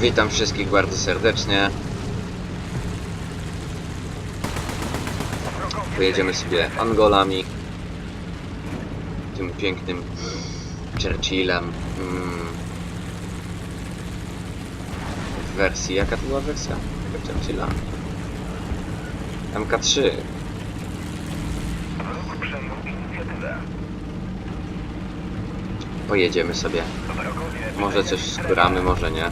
Witam wszystkich bardzo serdecznie. Pojedziemy sobie Angolami. Tym pięknym Churchillem. Mm. W wersji, jaka to była wersja? Tego Churchilla? MK3. Wróg przejął inicjatywę. Pojedziemy sobie. Może coś skóramy, może nie.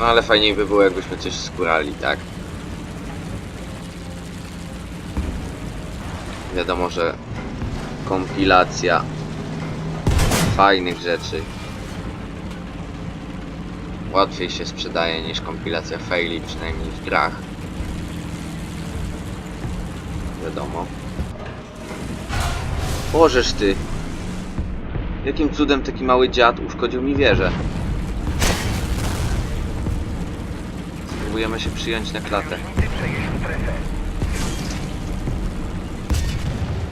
No ale fajniej by było jakbyśmy coś skórali, tak? Wiadomo, że kompilacja fajnych rzeczy łatwiej się sprzedaje niż kompilacja faili, przynajmniej w grach. Wiadomo. Bożeż ty! Jakim cudem taki mały dziad uszkodził mi wieżę? Spróbujemy się przyjąć na klatę.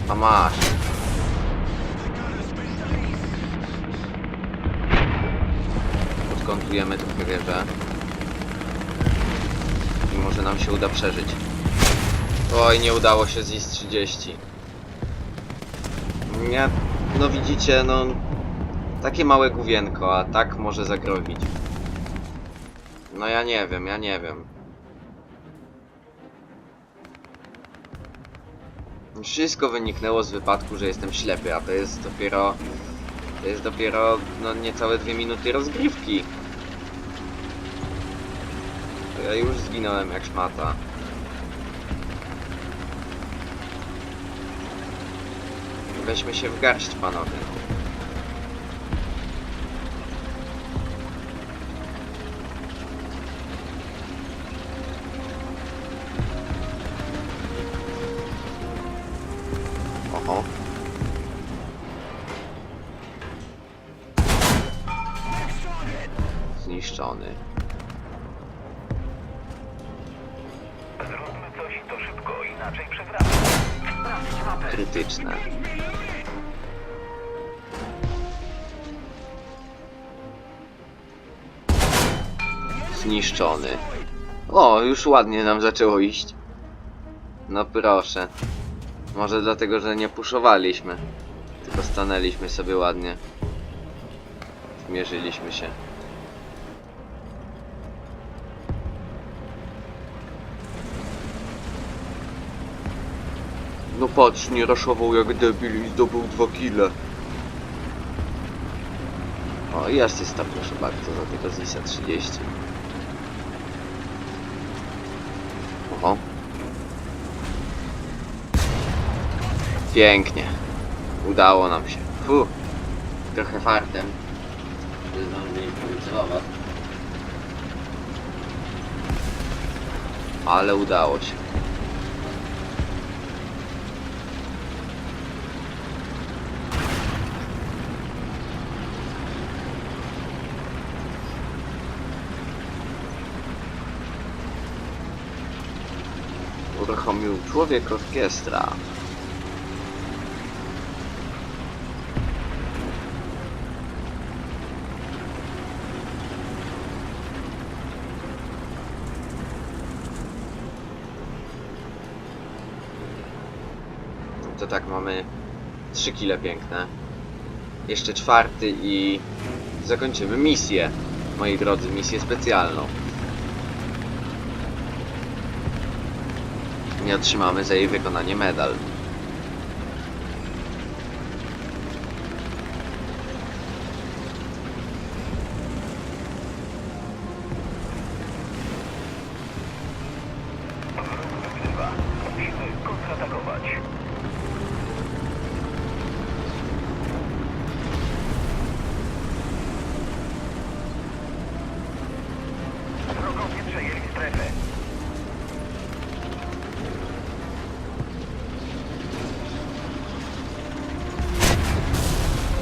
A masz. Podkontujemy trochę wieżę. I może nam się uda przeżyć. Oj, nie udało się z IS-30. Nie, no widzicie, no... Takie małe główienko, a tak może zagrozić. No ja nie wiem, ja nie wiem. Wszystko wyniknęło z wypadku, że jestem ślepy, a to jest dopiero... To jest dopiero, no niecałe dwie minuty rozgrywki. To ja już zginąłem jak szmata. Weźmy się w garść, panowie. Krytyczne. Zniszczony. O, już ładnie nam zaczęło iść. No proszę. Może dlatego, że nie puszowaliśmy. Tylko stanęliśmy sobie ładnie. Mierzyliśmy się. No patrz, nie raszował jak debil i zdobył dwa kile. O, i asysta proszę bardzo za tego Zisa 30. Oho. Pięknie. Udało nam się. Fu. Trochę fartem. Ale udało się. Uruchomił człowiek orkiestra. To tak mamy trzy kile piękne. Jeszcze czwarty i zakończymy misję. Moi drodzy, misję specjalną. Nie otrzymamy za jej wykonanie medal.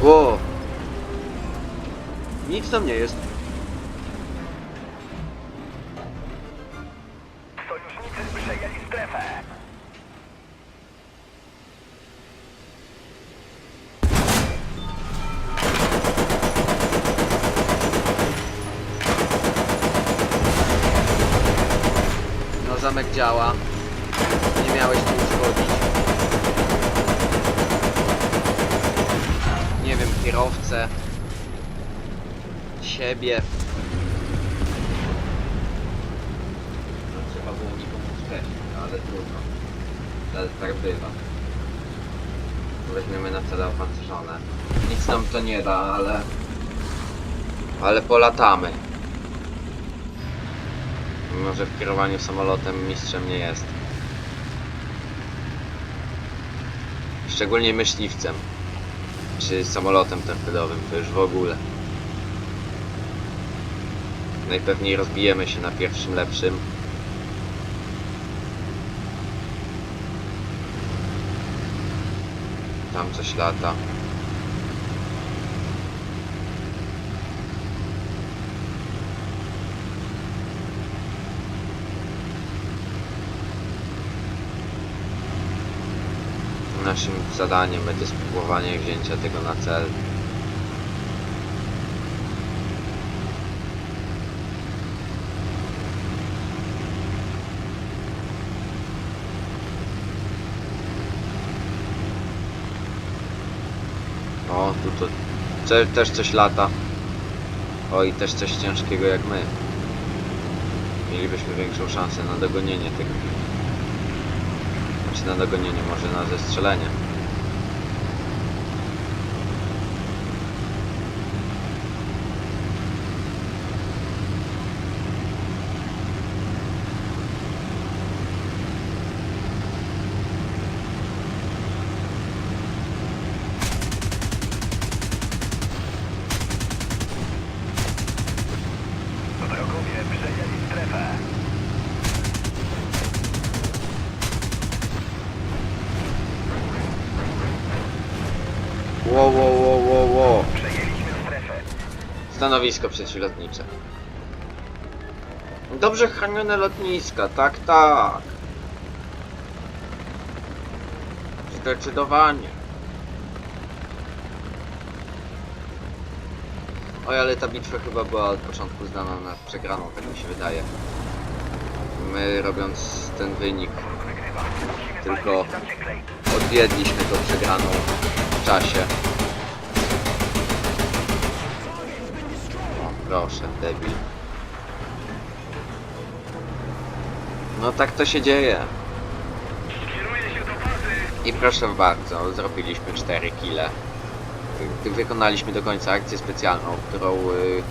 Ło! Nic tam nie jest. Sojusznicy przejęli strefę. No, zamek działa. Nie miałeś tu uszkodzić. Nie wiem, kierowcę. Siebie. No, trzeba było mi pomóc wcześniej, no, ale trudno. Ale tak bywa. Weźmiemy na cele opancerzone. Nic nam to nie da, ale... Ale polatamy. Mimo, że w kierowaniu samolotem mistrzem nie jest. Szczególnie myśliwcem. Czy samolotem torpedowym, to już w ogóle. Najpewniej rozbijemy się na pierwszym lepszym. Tam coś lata. Naszym zadaniem będzie spróbowanie wzięcia tego na cel. O, tu to te, też coś lata. O, i też coś ciężkiego jak my. Mielibyśmy większą szansę na dogonienie tego. Na dogonienie, może na zestrzelenie. Wrogowie przejęli strefę. Ło, ło, ło, ło, ło. Przejęliśmy strefę. Stanowisko przeciwlotnicze. Dobrze chronione lotniska, tak, tak. Zdecydowanie. Oj, ale ta bitwa chyba była od początku znana na przegraną, tak mi się wydaje. My robiąc ten wynik Tylko- odwiedliśmy tą przegraną w czasie. O, proszę, debil. No tak to się dzieje. I proszę bardzo, zrobiliśmy 4 kile. Wy- Wykonaliśmy do końca akcję specjalną, którą, y,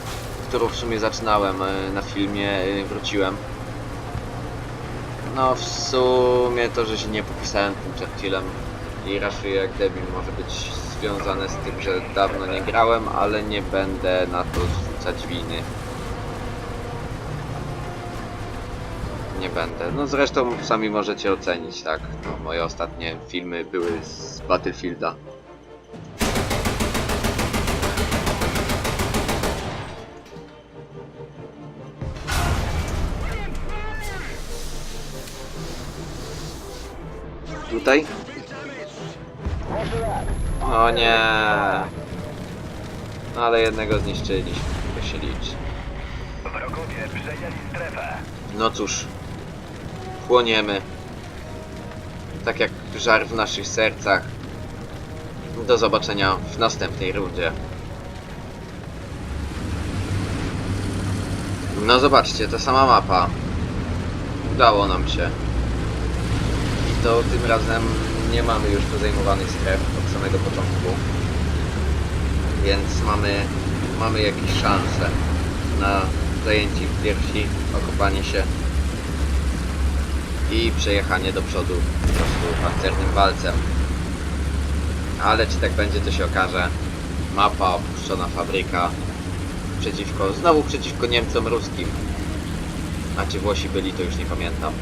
którą w sumie zaczynałem y, na filmie, y, wróciłem. No w sumie to, że się nie popisałem tym Churchillem i raszuję jak debil może być związane z tym, że dawno nie grałem, ale nie będę na to zrzucać winy. Nie będę. No zresztą sami możecie ocenić, tak. No, moje ostatnie filmy były z Battlefielda. Tutaj? O nie. No ale jednego zniszczyliśmy. Się liczy. Wrogowie przejęli strefę. No cóż, płoniemy. Tak jak żar w naszych sercach. Do zobaczenia w następnej rundzie. No zobaczcie, ta sama mapa. Udało nam się. I to tym razem nie mamy już tu zajmowanych stref od samego początku. Więc mamy, mamy jakieś szanse na zajęcie piersi, okopanie się i przejechanie do przodu po prostu pancernym walcem. Ale czy tak będzie, to się okaże. Mapa, opuszczona fabryka. Przeciwko, znowu przeciwko Niemcom ruskim. A czy Włosi byli, to już nie pamiętam.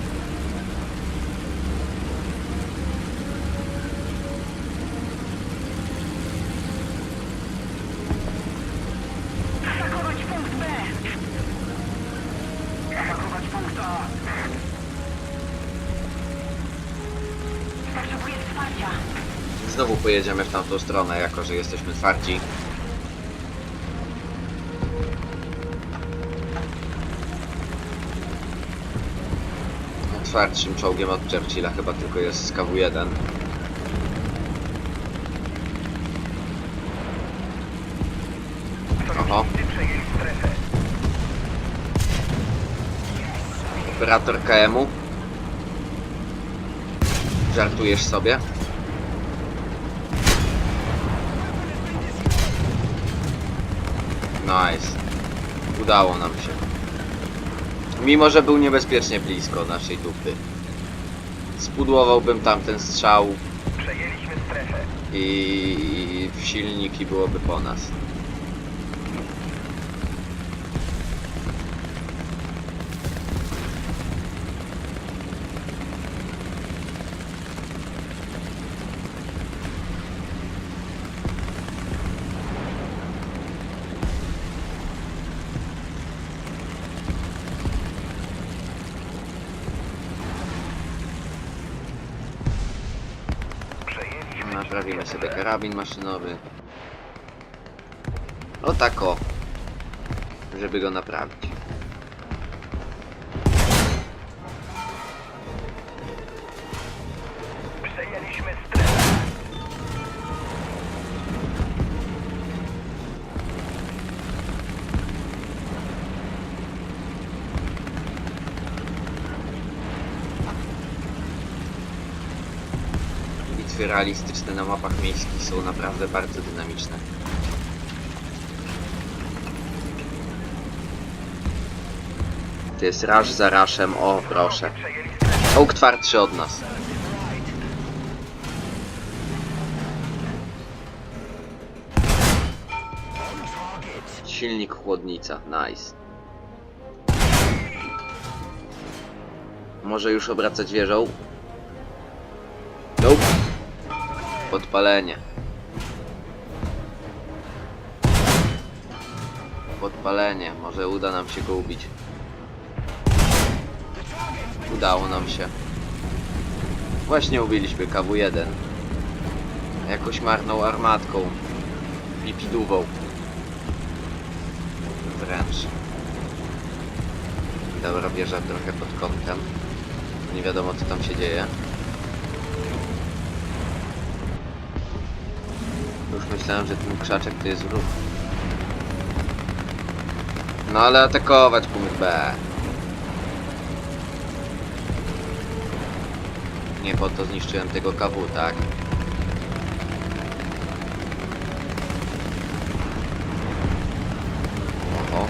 Znowu pojedziemy w tamtą stronę, jako że jesteśmy twardzi. twardszym czołgiem od Churchilla, chyba tylko jest z KW-1. Oho. Operator KM-u. Żartujesz sobie? Nice. Udało nam się. Mimo, że był niebezpiecznie blisko naszej dupy. Spudłowałbym tamten strzał Przejęliśmy strefę. i w silniki byłoby po nas. Przejęliśmy Naprawimy sobie karabin maszynowy. O tak o. Żeby go naprawić. Realistyczne na mapach miejskich są naprawdę bardzo dynamiczne. To jest raż za raszem, o proszę. Ołk twardszy od nas. Silnik chłodnica, nice. Może już obracać wieżą? Podpalenie. Podpalenie, może uda nam się go ubić. Udało nam się. Właśnie ubiliśmy KW-1. Jakąś marną armatką. Lipidówą. Wręcz. Dobra, bierze trochę pod kątem. Nie wiadomo co tam się dzieje. Już myślałem, że ten krzaczek to jest wróg. No ale atakować punkt B. Nie po to zniszczyłem tego KW, tak? Oho,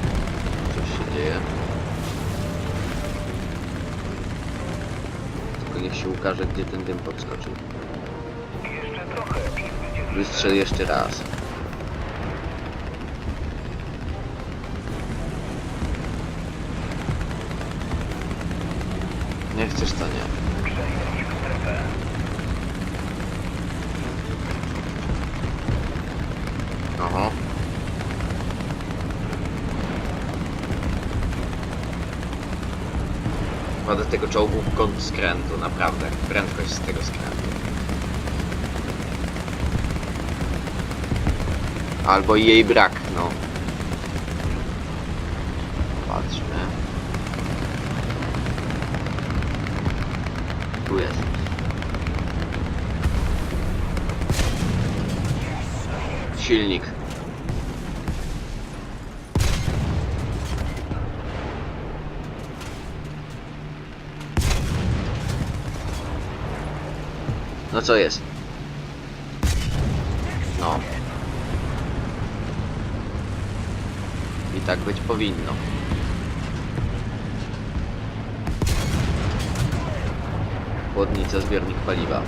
coś się dzieje. Tylko niech się ukaże, gdzie ten dym podskoczył. Wystrzel jeszcze raz. Nie chcesz, to nie. Oho. Kładę tego czołgu w kąt skrętu, naprawdę. Prędkość z tego skrętu. Albo jej brak, no. Patrzmy. Tu jest. Silnik. No co jest? No. I tak być powinno. Chłodnica, zbiornik paliwa.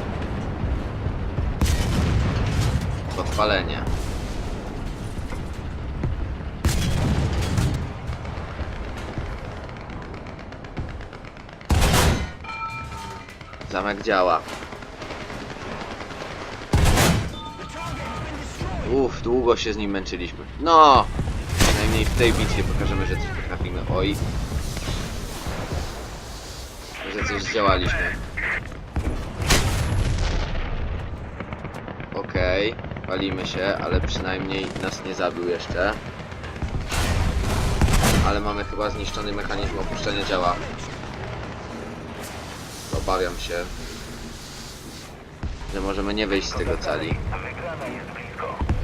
Podpalenie. Zamek działa. Uff, długo się z nim męczyliśmy. No! Przynajmniej w tej bitwie pokażemy, że coś potrafimy. Oj. Że coś zdziałaliśmy. Okej, walimy się, ale przynajmniej nas nie zabił jeszcze. Ale mamy chyba zniszczony mechanizm opuszczenia działa. obawiam się, że możemy nie wyjść z tego cali. Wygrana jest blisko.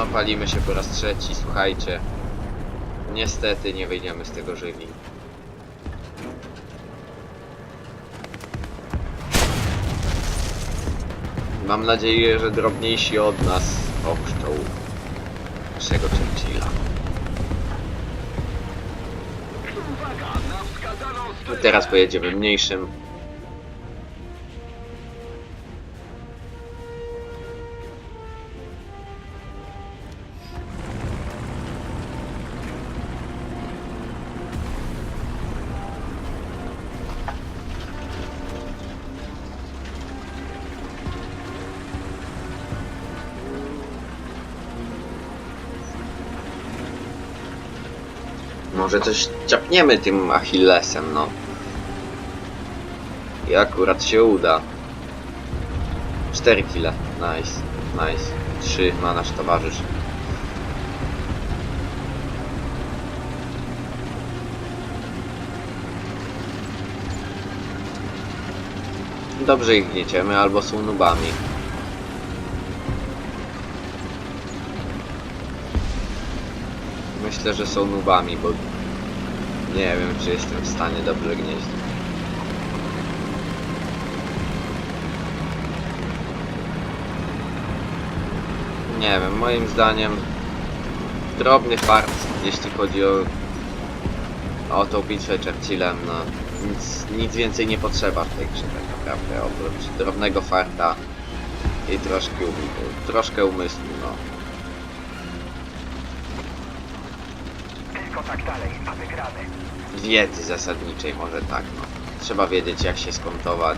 No palimy się po raz trzeci, słuchajcie. Niestety nie wyjdziemy z tego żywi. Mam nadzieję, że drobniejsi od nas ochrzczą naszego Churchilla. Teraz pojedziemy mniejszym. Może coś ciapniemy tym Achillesem, no. I akurat się uda. 4 kile. Nice, nice. 3 ma nasz towarzysz. Dobrze ich gnieciemy, albo są nubami. Myślę, że są nubami, bo nie wiem, czy jestem w stanie dobrze gnieść. Nie wiem, moim zdaniem drobny fart, jeśli chodzi o, o tą bitwę Churchillem, no nic, nic więcej nie potrzeba w tej grze tak naprawdę, oprócz drobnego farta i troszkę, um- troszkę umysłu, no. Tylko tak dalej, a wygramy. Wiedzy zasadniczej może tak, no. Trzeba wiedzieć jak się skontować.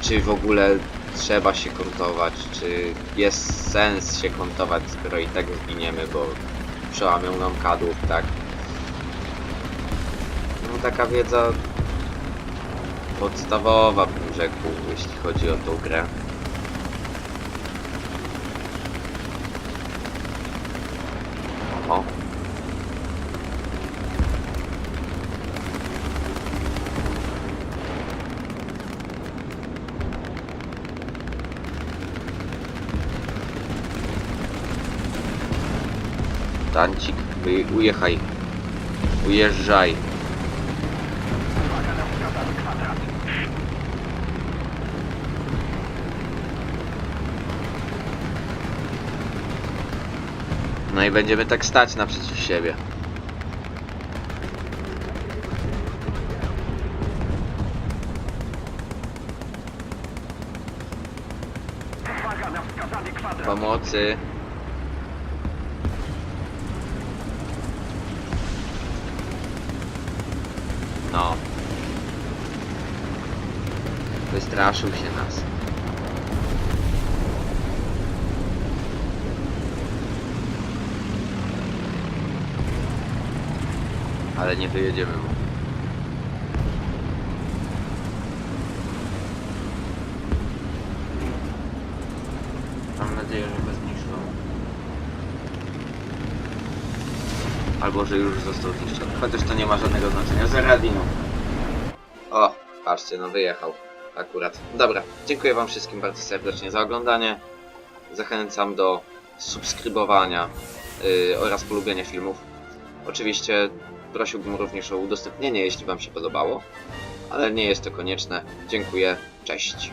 Czy w ogóle trzeba się kontować, czy jest sens się kontować, skoro i tak zginiemy, bo przełamią nam kadłub, tak? No taka wiedza podstawowa bym rzekł, jeśli chodzi o tą grę. Ujechaj. Ujeżdżaj. No i będziemy tak stać naprzeciw siebie. Pomocy. No. Wystraszył się nas. Ale nie wyjedziemy mu. Mam nadzieję, że bez zniszczą. Albo, że już został zniszczony. Chociaż to nie ma żadnego znaczenia. Za radiną. O, patrzcie, no wyjechał. Akurat. Dobra, dziękuję wam wszystkim bardzo serdecznie za oglądanie. Zachęcam do subskrybowania yy, oraz polubienia filmów. Oczywiście prosiłbym również o udostępnienie, jeśli wam się podobało. Ale nie jest to konieczne. Dziękuję. Cześć.